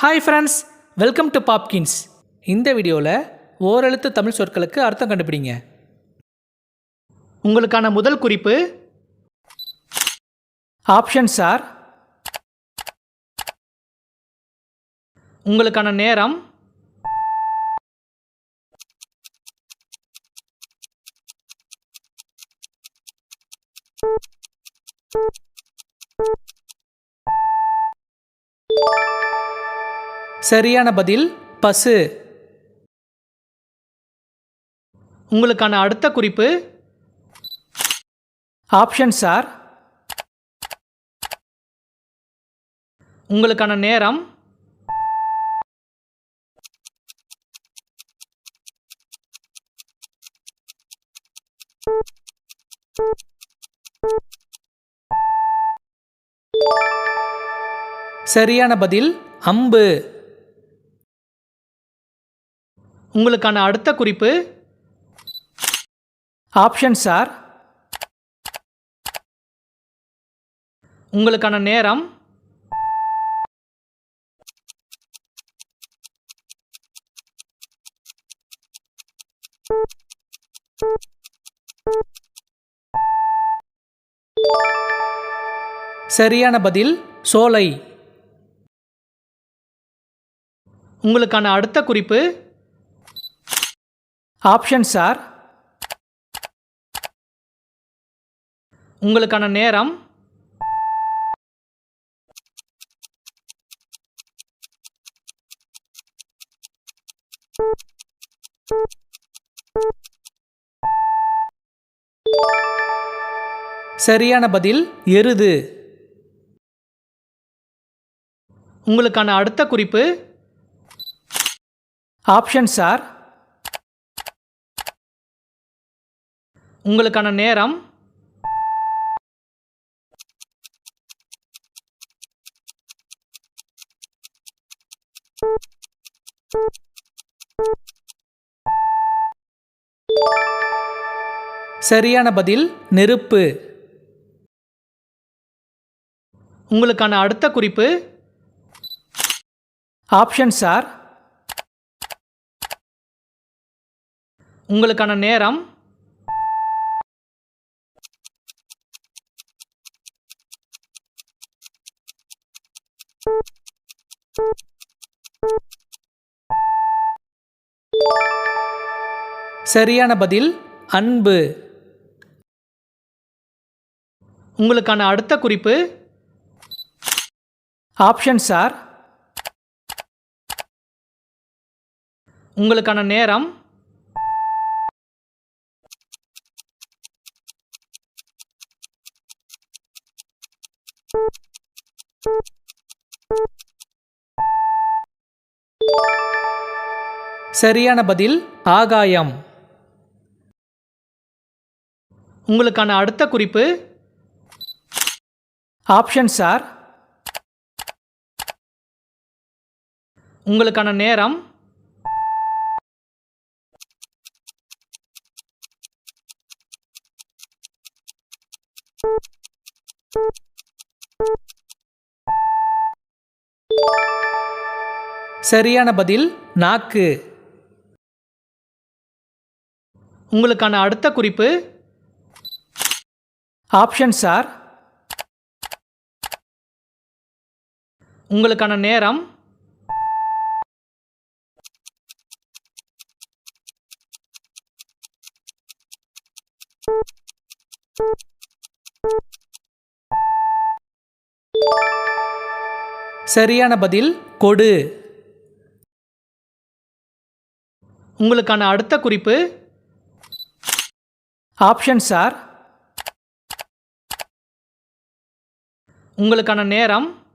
Hi friends welcome to Popkins இந்த வீடியோவில் ஓரெழுத்து தமிழ் சொற்களுக்கு அர்த்தம் கண்டுபிடிங்க. உங்களுக்கான முதல் குறிப்பு ஆப்ஷன் சார் உங்களுக்கான நேரம் சரியான பதில் பசு. உங்களுக்கான அடுத்த குறிப்பு ஆப்ஷன் சார் உங்களுக்கான நேரம் சரியான பதில் அம்பு. உங்களுக்கான அடுத்த குறிப்பு. ஆப்ஷன் சார் உங்களுக்கான நேரம். சரியான பதில் சோலை. உங்களுக்கான அடுத்த குறிப்பு. ஆப்ஷன் சார் உங்களுக்கான நேரம். சரியான பதில் எருது. உங்களுக்கான அடுத்த குறிப்பு. ஆப்ஷன் சார் உங்களுக்கான நேரம். சரியான பதில் நெருப்பு. உங்களுக்கான அடுத்த குறிப்பு. Option sir. உங்களுக்கான நேரம். சரியான பதில் அன்பு. உங்களுக்கான அடுத்த குறிப்பு ஆப்ஷன் சார் உங்களுக்கான நேரம் சரியான பதில் ஆகாயம். உங்களுக்கான அடுத்த குறிப்பு. ஆப்ஷன் சார் உங்களுக்கான நேரம். சரியான பதில் நாக்கு. உங்களுக்கான அடுத்த குறிப்பு. ஆப்ஷன் சார் உங்களுக்கான நேரம். சரியான பதில் கொடு. உங்களுக்கான அடுத்த குறிப்பு. ஆப்ஷன் சார் உங்களுக்கான நேரம்.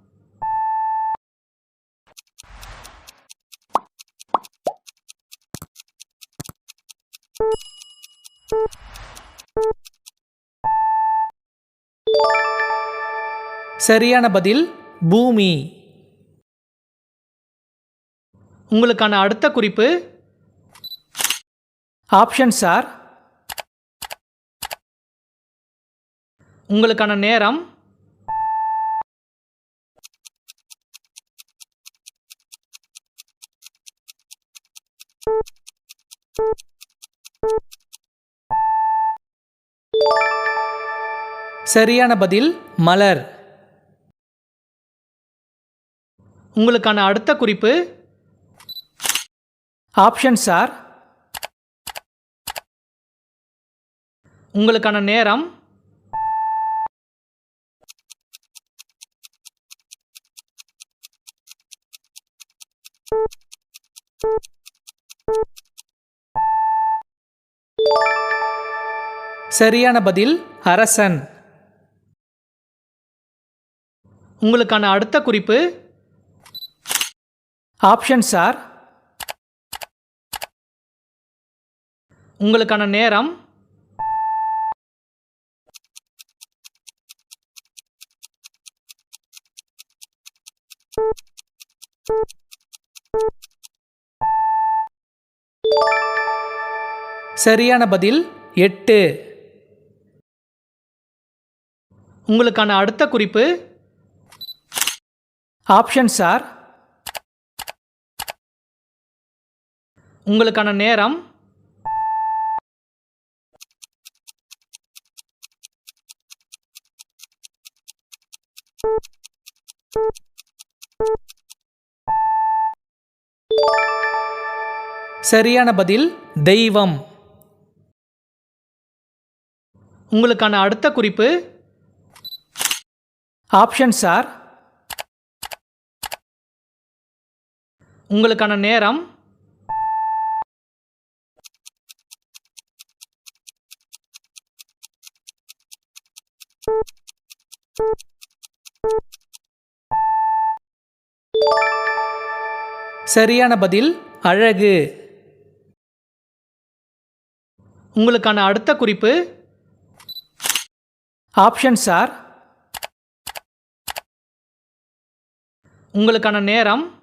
சரியான பதில் பூமி. உங்களுக்கான அடுத்த குறிப்பு. ஆப்ஷன் சார் உங்களுக்கான நேரம். சரியான பதில் மலர். உங்களுக்கான அடுத்த குறிப்பு ஆப்ஷன் சார் உங்களுக்கான நேரம் சரியான பதில் அரசன். உங்களுக்கான அடுத்த குறிப்பு. ஆப்ஷன் சார் உங்களுக்கான நேரம். சரியான பதில் எட்டு. உங்களுக்கான அடுத்த குறிப்பு. ஆப்ஷன் சார் உங்களுக்கான நேரம். சரியான பதில் தெய்வம். உங்களுக்கான அடுத்த குறிப்பு. ஆப்ஷன் சார் உங்களுக்கான நேரம். சரியான பதில் அழகு. உங்களுக்கான அடுத்த குறிப்பு. ஆப்ஷன் சார் உங்களுக்கான நேரம்.